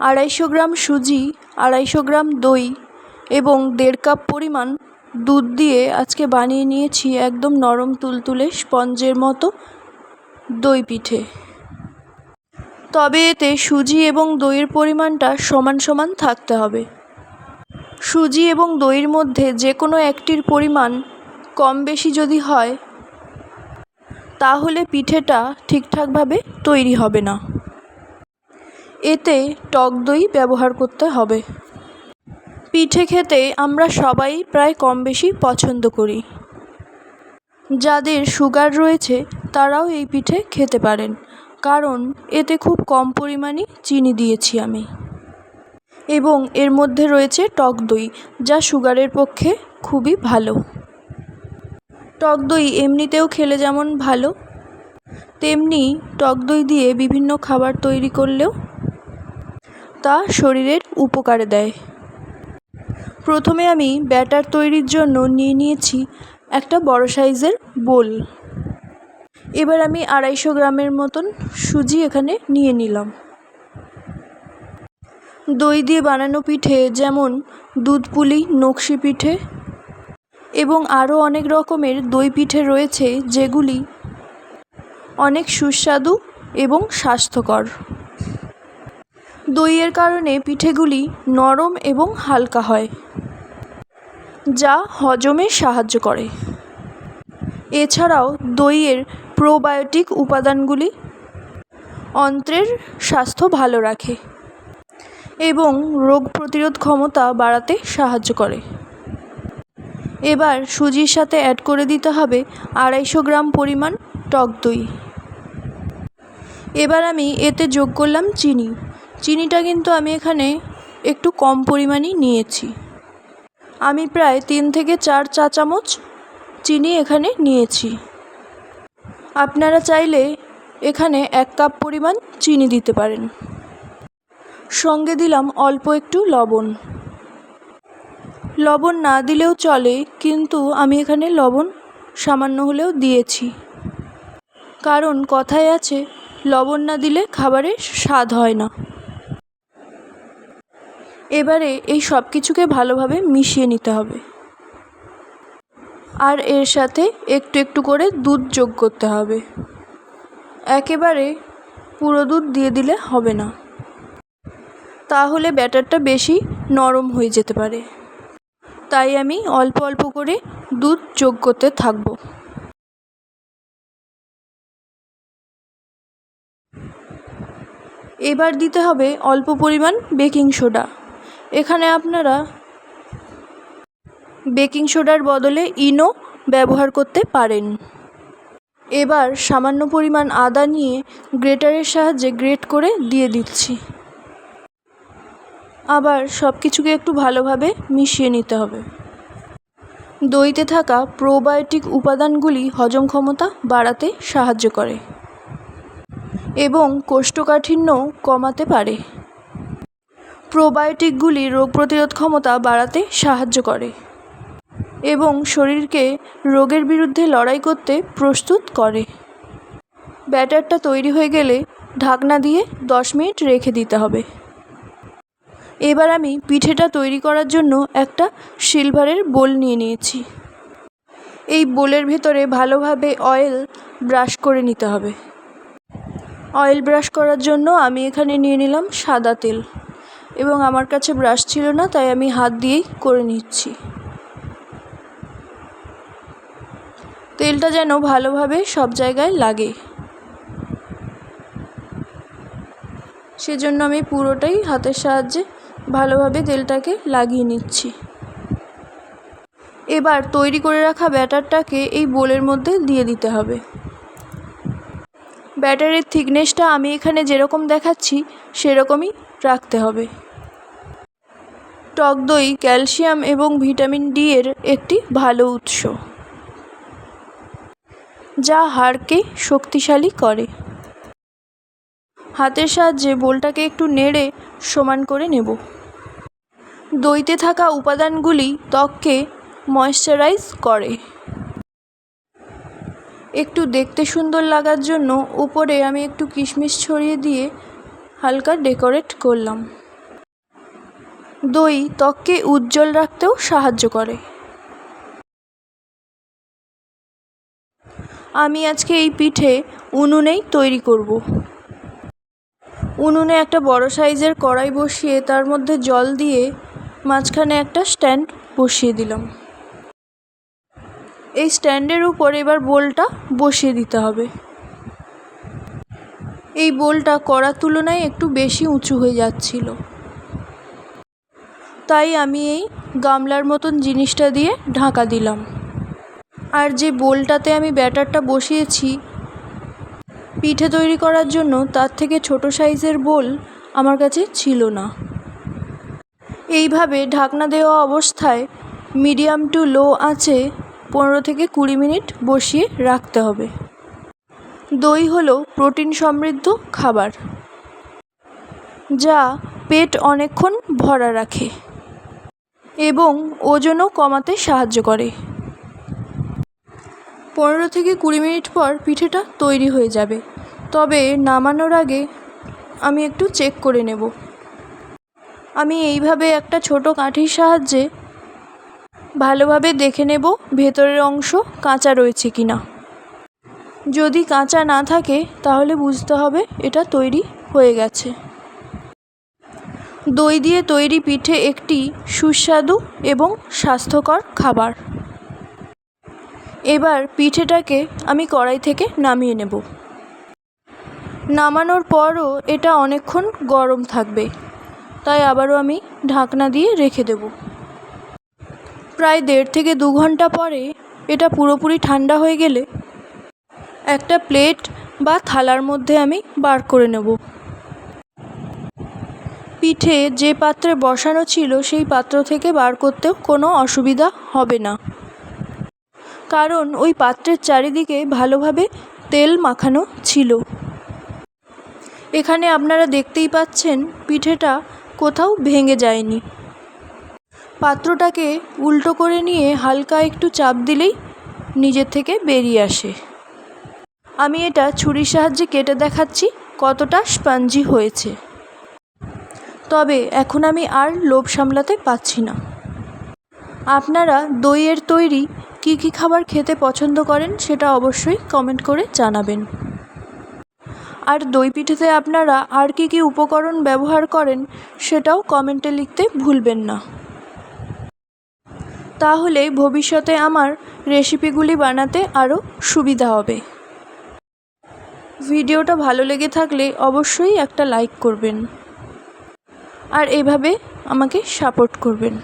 আড়াইশো গ্রাম সুজি, আড়াইশো গ্রাম দই এবং দেড় কাপ পরিমাণ দুধ দিয়ে আজকে বানিয়ে নিয়েছি একদম নরম তুলতুলে স্পঞ্জের মতো দই পিঠে। তবে এতে সুজি এবং দইয়ের পরিমাণটা সমান সমান থাকতে হবে। সুজি এবং দইয়ের মধ্যে যে কোনো একটির পরিমাণ কম বেশি যদি হয়, তাহলে পিঠেটা ঠিকঠাকভাবে তৈরি হবে না। এতে টক দই ব্যবহার করতে হবে। পিঠে খেতে আমরা সবাই প্রায় কম বেশি পছন্দ করি। যাদের সুগার রয়েছে, তারাও এই পিঠে খেতে পারেন। কারণ এতে খুব কম পরিমাণে চিনি দিয়েছি আমি। এবং এর মধ্যে রয়েছে টক দই, যা সুগারের পক্ষে খুবই ভালো। টক দই এমনিতেও খেলে যেমন ভালো, তেমনি টক দই দিয়ে বিভিন্ন খাবার তৈরি করলেও তা শরীরের উপকারে দেয়। প্রথমে আমি ব্যাটার তৈরির জন্য নিয়ে নিয়েছি একটা বড় সাইজের বোল। এবার আমি আড়াইশো গ্রামের মতন সুজি এখানে নিয়ে নিলাম। দই দিয়ে বানানো পিঠে যেমন দুধ পুলি, নকশি পিঠে এবং আরও অনেক রকমের দই পিঠে রয়েছে যেগুলি অনেক সুস্বাদু এবং স্বাস্থ্যকর। দইয়ের কারণে পিঠেগুলি নরম এবং হালকা হয়, যা হজমে সাহায্য করে। এছাড়াও দইয়ের প্রোবায়োটিক উপাদানগুলি অন্ত্রের স্বাস্থ্য ভালো রাখে এবং রোগ প্রতিরোধ ক্ষমতা বাড়াতে সাহায্য করে। এবার সুজির সাথে অ্যাড করে দিতে হবে আড়াইশো গ্রাম পরিমাণ টক দই। এবার আমি এতে যোগ করলাম চিনি। চিনিটা কিন্তু আমি এখানে একটু কম পরিমাণই নিয়েছি। আমি প্রায় তিন থেকে চার চা চামচ চিনি এখানে নিয়েছি। আপনারা চাইলে এখানে এক কাপ পরিমাণ চিনি দিতে পারেন। সঙ্গে দিলাম অল্প একটু লবণ। লবণ না দিলেও চলে, কিন্তু আমি এখানে লবণ সামান্য হলেও দিয়েছি। কারণ কথায় আছে, লবণ না দিলে খাবারের স্বাদ হয় না। এবারে এই সব কিছুকে ভালোভাবে মিশিয়ে নিতে হবে। আর এর সাথে একটু একটু করে দুধ যোগ করতে হবে। একেবারে পুরো দুধ দিয়ে দিলে হবে না। তাহলে ব্যাটারটা বেশি নরম হয়ে যেতে পারে। তাই আমি অল্প অল্প করে দুধ যোগ করতে থাকব। এবার দিতে হবে অল্প পরিমাণ বেকিং সোডা। এখানে আপনারা বেকিং সোডার বদলে ইনো ব্যবহার করতে পারেন। এবার সামান্য পরিমাণ আদা নিয়ে গ্রেটারের সাহায্যে গ্রেট করে দিয়ে দিচ্ছি। আবার সব কিছুকে একটু ভালোভাবে মিশিয়ে নিতে হবে। দইতে থাকা প্রোবায়োটিক উপাদানগুলি হজম ক্ষমতা বাড়াতে সাহায্য করে এবং কোষ্ঠকাঠিন্য কমাতে পারে। প্রোবায়োটিকগুলি রোগ প্রতিরোধ ক্ষমতা বাড়াতে সাহায্য করে এবং শরীরকে রোগের বিরুদ্ধে লড়াই করতে প্রস্তুত করে। ব্যাটারটা তৈরি হয়ে গেলে ঢাকনা দিয়ে দশ মিনিট রেখে দিতে হবে। এবার আমি পিঠেটা তৈরি করার জন্য একটা সিলভারের বোল নিয়ে নিয়েছি। এই বোলের ভেতরে ভালোভাবে অয়েল ব্রাশ করে নিতে হবে। অয়েল ব্রাশ করার জন্য আমি এখানে নিয়ে নিলাম সাদা তেল। এবং আমার কাছে ব্রাশ ছিল না, তাই আমি হাত দিয়েই করে নিচ্ছি। তেলটা যেন ভালোভাবে সব জায়গায় লাগে। সেজন্য আমি পুরোটাই হাতের সাহায্যে ভালোভাবে তেলটাকে লাগিয়ে নিচ্ছি। এবার তৈরি করে রাখা ব্যাটারটাকে এই বোলের মধ্যে দিয়ে দিতে হবে। ব্যাটারের থিকনেসটা আমি এখানে যেরকম দেখাচ্ছি, সেরকমই রাখতে হবে। টক দই, ক্যালসিয়াম এবং ভিটামিন ডি এর একটি ভালো উৎস, যা হাড়কে শক্তিশালী করে। হাতের সাহায্যে বোলটাকে একটু নেড়ে সমান করে নেব। দইতে থাকা উপাদানগুলি ত্বককে ময়শ্চারাইজ করে। একটু দেখতে সুন্দর লাগার জন্য উপরে আমি একটু কিশমিশ ছড়িয়ে দিয়ে হালকা ডেকোরেট করলাম। দই ত্বককে উজ্জ্বল রাখতেও সাহায্য করে। আমি আজকে এই পিঠে উনুনেই তৈরি করব। উনুনে একটা বড় সাইজের কড়াই বসিয়ে তার মধ্যে জল দিয়ে মাঝখানে একটা স্ট্যান্ড বসিয়ে দিলাম। এই স্ট্যান্ডের উপর এবার বোলটা বসিয়ে দিতে হবে। এই বোলটা কড়ার তুলনায় একটু বেশি উঁচু হয়ে যাচ্ছিল। তাই আমি এই গামলার মতন জিনিসটা দিয়ে ঢাকা দিলাম। আর যে বোলটাতে আমি ব্যাটারটা বসিয়েছি, পিঠে তৈরি করার জন্য তার থেকে ছোট সাইজের বোল আমার কাছে ছিল না। এইভাবে ঢাকনা দেওয়া অবস্থায় মিডিয়াম টু লো আঁচে পনেরো থেকে কুড়ি মিনিট বসিয়ে রাখতে হবে। দই হলো প্রোটিন সমৃদ্ধ খাবার, যা পেট অনেকক্ষণ ভরা রাখে। এবং ওজনও কমাতে সাহায্য করে। পনেরো থেকে কুড়ি মিনিট পর পিঠেটা তৈরি হয়ে যাবে। তবে নামানোর আগে আমি একটু চেক করে নেব। আমি এইভাবে একটা ছোট কাঠির সাহায্যে ভালোভাবে দেখে নেব ভেতরের অংশ কাঁচা রয়েছে কি না যদি কাঁচা না থাকে, তাহলে বুঝতে হবে এটা তৈরি হয়ে গেছে। দই দিয়ে তৈরি পিঠে একটি সুস্বাদু এবং স্বাস্থ্যকর খাবার। এবার পিঠেটাকে আমি কড়াই থেকে নামিয়ে নেব। নামানোর পরও এটা অনেকক্ষণ গরম থাকবে, তাই আবারও আমি ঢাকনা দিয়ে রেখে দেব। প্রায় দেড় থেকে দু ঘণ্টা পরে এটা পুরোপুরি ঠান্ডা হয়ে গেলে একটা প্লেট বা থালার মধ্যে আমি বার করে নেব। পিঠে যে পাত্রে বসানো ছিল সেই পাত্র থেকে বার করতেও কোনো অসুবিধা হবে না। কারণ ওই পাত্রের চারিদিকে ভালোভাবে তেল মাখানো ছিল। এখানে আপনারা দেখতেই পাচ্ছেন পিঠেটা কোথাও ভেঙে যায়নি। পাত্রটাকে উল্টো করে নিয়ে হালকা একটু চাপ দিলেই নিজের থেকে বেরিয়ে আসে। আমি এটা ছুরির সাহায্যে কেটে দেখাচ্ছি কতটা স্পঞ্জি হয়েছে। তবে এখন আমি আর লোভ সামলাতে পারছি না। আপনারা দইয়ের তৈরি কী কী খাবার খেতে পছন্দ করেন সেটা অবশ্যই কমেন্ট করে জানাবেন। আর দই পিঠেতে আপনারা আর কী কী উপকরণ ব্যবহার করেন সেটাও কমেন্টে লিখতে ভুলবেন না। তাহলে ভবিষ্যতে আমার রেসিপিগুলি বানাতে আরও সুবিধা হবে। ভিডিওটা ভালো লেগে থাকলে অবশ্যই একটা লাইক করবেন। আর এভাবে আমাকে সাপোর্ট করবেন।